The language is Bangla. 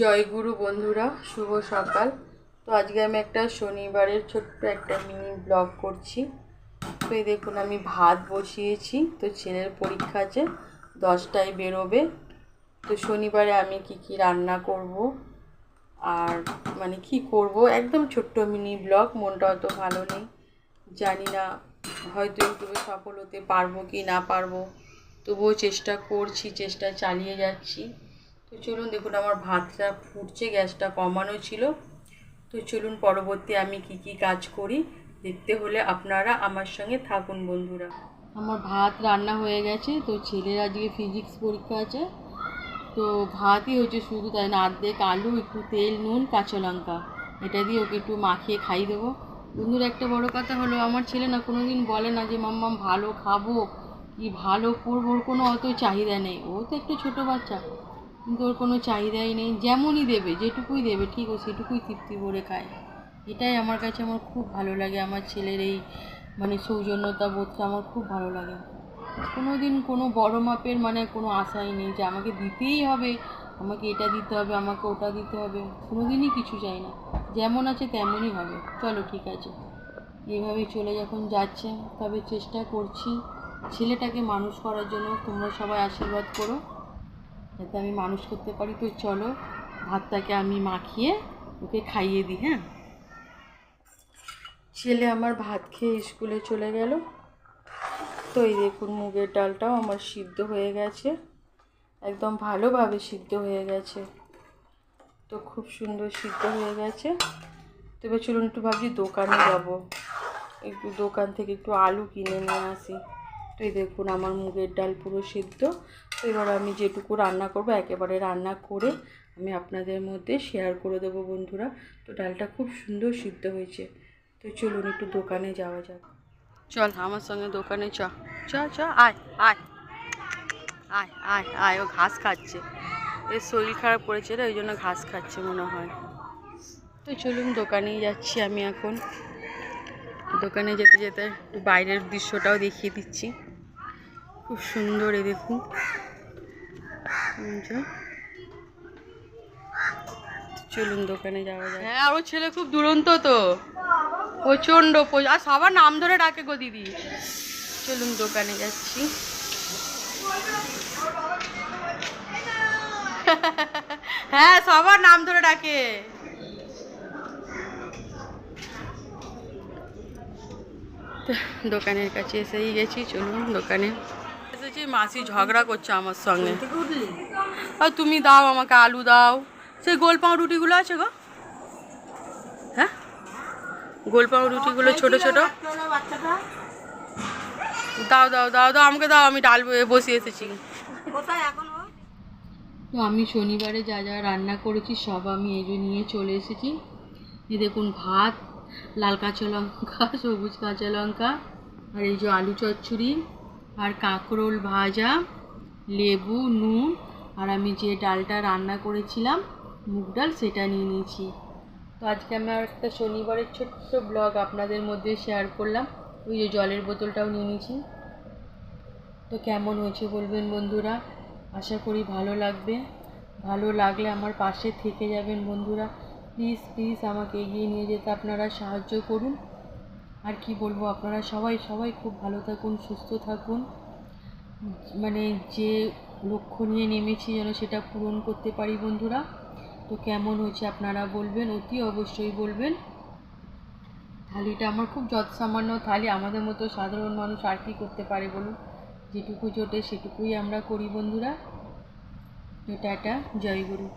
জয়গুরু বন্ধুরা, শুভ সকাল। তো আজকে আমি একটা শনিবারের ছোট্ট একটা মিনি ব্লগ করছি। তো এই দেখুন, আমি ভাত বসিয়েছি। তো ছেলের পরীক্ষা আছে, দশটায় বেরোবে। তো শনিবারে আমি কি কি রান্না করব আর মানে কি করব, একদম ছোট্ট মিনি ব্লগ মনটা অত ভালো নেই। জানি না, হয়তো ইউটিউবে সফল হতে পারব কি না পারব। তবুও চেষ্টা করছি, চেষ্টা চালিয়ে যাচ্ছি। তো চলুন দেখুন, আমার ভাতটা ফুটছে, গ্যাসটা কমানো ছিল। তো চলুন পরবর্তী আমি কি কি কাজ করি, দেখতে হলে আপনারা আমার সঙ্গে থাকুন বন্ধুরা। আমার ভাত রান্না হয়ে গেছে, তো ছেলের আজকে ফিজিক্স পরীক্ষা আছে। তো ভাতই হচ্ছে শুধু তাই না আর্ধেক আলু, একটু তেল, নুন, কাঁচা লঙ্কা। এটা দিয়ে ওকে একটু মাখিয়ে খাইয়ে দেবো। বন্ধুর একটা বড় কথা হলো, আমার ছেলে না কোনো দিন বলে না যে মাম্মাম ভালো খাব, কি ভালো করব? ওর কোনো অত চাহিদা নেই। ও তো একটু ছোটো বাচ্চা। কিন্তু ওর কোনো চাহিদাই নেই, যেমনই দেবে, যেটুকুই দেবে, ঠিক ও সেটুকুই তৃপ্তি করে খায়। এটাই আমার কাছে আমার খুব ভালো লাগে, আমার ছেলের এই মানে সৌজন্যতা বোধটা আমার খুব ভালো লাগে। কোনো দিন কোনো বড় মাপের মানে কোনো আশাই নেই যে আমাকে দিতেই হবে, আমাকে এটা দিতে হবে, আমাকে ওটা দিতে হবে কোনো দিনই কিছু চাই না। যেমন আছে তেমনই হবে। চলো ঠিক আছে। এইভাবেই চলে যখন যাচ্ছে, তবে চেষ্টা করছি ছেলেটাকে মানুষ করার জন্য তোমরা সবাই আশীর্বাদ করো। যাতে আমি মানুষ করতে পারি, তো চলো ভাতটাকে আমি মাখিয়ে ওকে খাইয়ে দিই হ্যাঁ? ছেলে আমার ভাত খেয়ে স্কুলে চলে গেল। তো এই দেখুন মুগের ডালটাও আমার সিদ্ধ হয়ে গেছে। একদম ভালোভাবে সিদ্ধ হয়ে গেছে। তো খুব সুন্দর সিদ্ধ হয়ে গেছে। তো এবার চলুন একটু ভাবছি দোকানে যাব। একটু দোকান থেকে একটু আলু কিনে নিয়ে আসি। তো এই দেখুন আমার মুগের ডাল পুরো সিদ্ধ। তো এবার আমি যেটুকু রান্না করব, একেবারে রান্না করে আমি আপনাদের মধ্যে শেয়ার করে দেবো বন্ধুরা। তো ডালটা খুব সুন্দর সিদ্ধ হয়েছে। তো চলুন একটু দোকানে যাওয়া যাক। চল আমার সঙ্গে দোকানে চ। চ চ, আয় আয়। আয় আয় আয়, ও ঘাস খাচ্ছে। এর শরীর খারাপ পড়েছে রে, ওই জন্য ঘাস খাচ্ছে মনে হয়। তো চলুন দোকানেই যাচ্ছি আমি এখন। দোকানে যেতে যেতে একটু বাইরের দৃশ্যটাও দেখিয়ে দিচ্ছি। খুব সুন্দর এ দেখুন। চলুন দোকানে যাওয়া যায় হ্যাঁ ওর ছেলে খুব দুরন্ত তো। প্রচণ্ড আর সবার নাম ধরে ডাকে গো দিদি। চলুন দোকানে যাচ্ছি। হ্যাঁ সবার নাম ধরে ডাকে। দোকানের কাছে এসেই গেছি চলুন দোকানে। এসেছি মাসি ঝগড়া করছে আমার সঙ্গে। আর তুমি দাও আমাকে আলু দাও। সেই গোল পাউরুটিগুলো আছে গো। হ্যাঁ? গোল পাউরুটিগুলো ছোট ছোট। দাও দাও দাও দাও আমাকে দাও আমি ডাল ব- বসিয়ে এসেছি। তো আমি শনিবারে যা যা রান্না করেছি সব আমি এই যে নিয়ে চলে এসেছি। এই দেখুন ভাত লাল কাঁচা লঙ্কা সবুজ কাঁচা লঙ্কা আর এই যে আলু চচ্চড়ি। আর কাঁকরোল ভাজা, লেবু, নুন, আর আমি যে ডালটা রান্না করেছিলাম, মুগ ডাল, সেটা নিয়ে নিয়েছি। তো আজকে আমি আর একটা শনিবারের ছোট্ট ব্লগ আপনাদের মধ্যে শেয়ার করলাম। ওই যে জলের বোতলটাও নিয়ে নিয়েছি। তো কেমন হয়েছে বলবেন বন্ধুরা? আশা করি ভালো লাগবে। ভালো লাগলে আমার পাশে থেকে যাবেন বন্ধুরা। প্লিজ প্লিজ আমাকে এগিয়ে নিয়ে যেতে আপনারা সাহায্য করুন। আর কি বলব আপনারা সবাই সবাই খুব ভালো থাকুন, সুস্থ থাকুন। মানে যে লক্ষ্য নিয়ে নেমেছি যেন সেটা পূরণ করতে পারি বন্ধুরা। তো কেমন হয়েছে আপনারা বলবেন, অতি অবশ্যই বলবেন। থালিটা আমার খুব যৎসামান্য থালি, আমাদের মতো সাধারণ মানুষ আর কি করতে পারে বলুন? যেটুকু জোটে সেটুকুই আমরা করি বন্ধুরা। তো টাটা, জয় গুরু।